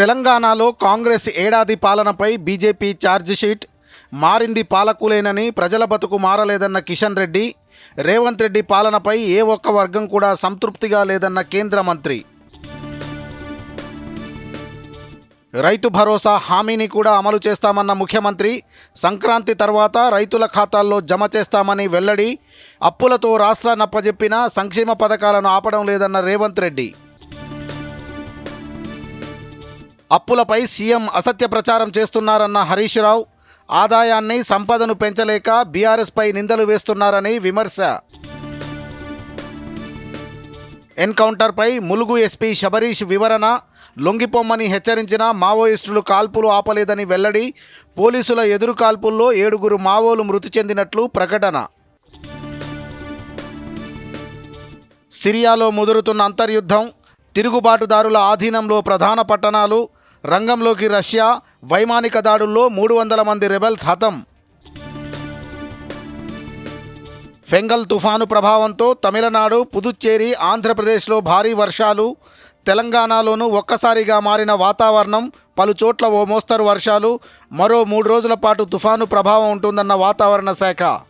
తెలంగాణలో కాంగ్రెస్ ఏడాది పాలనపై బీజేపీ ఛార్జిషీట్ మారింది పాలకులేనని ప్రజల బతుకు మారలేదన్న కిషన్ రెడ్డి. రేవంత్ రెడ్డి పాలనపై ఏ ఒక్క వర్గం కూడా సంతృప్తిగా లేదన్న కేంద్ర మంత్రి. రైతు భరోసా హామీని కూడా అమలు చేస్తామన్న ముఖ్యమంత్రి. సంక్రాంతి తర్వాత రైతుల ఖాతాల్లో జమ చేస్తామని వెల్లడి. అప్పులతో రాష్ట్ర అప్పజెప్పిన సంక్షేమ పథకాలను ఆపడం లేదన్న రేవంత్ రెడ్డి. అప్పులపై సీఎం అసత్య ప్రచారం చేస్తున్నారన్న హరీష్ రావు ఆదాయాన్ని సంపదను పెంచలేక బీఆర్ఎస్పై నిందలు వేస్తున్నారని విమర్శ. ఎన్కౌంటర్పై ములుగు ఎస్పీ శబరీష్ వివరణ. లొంగిపోమ్మని హెచ్చరించిన మావోయిస్టులు కాల్పులు ఆపలేదని వెల్లడి. పోలీసుల ఎదురు కాల్పుల్లో ఏడుగురు మావోలు మృతి చెందినట్లు ప్రకటన. సిరియాలో ముదురుతున్న అంతర్యుద్ధం. తిరుగుబాటుదారుల ఆధీనంలో ప్రధాన పట్టణాలు. రంగంలోకి రష్యా వైమానిక దాడుల్లో మూడు వందల మంది రెబెల్స్ హతం. ఫెంగల్ తుఫాను ప్రభావంతో తమిళనాడు పుదుచ్చేరి ఆంధ్రప్రదేశ్లో భారీ వర్షాలు తెలంగాణలోనూ ఒక్కసారిగా మారిన వాతావరణం పలుచోట్ల ఓ మోస్తరు వర్షాలు మరో మూడు రోజుల పాటు తుఫాను ప్రభావం ఉంటుందన్న వాతావరణ శాఖ.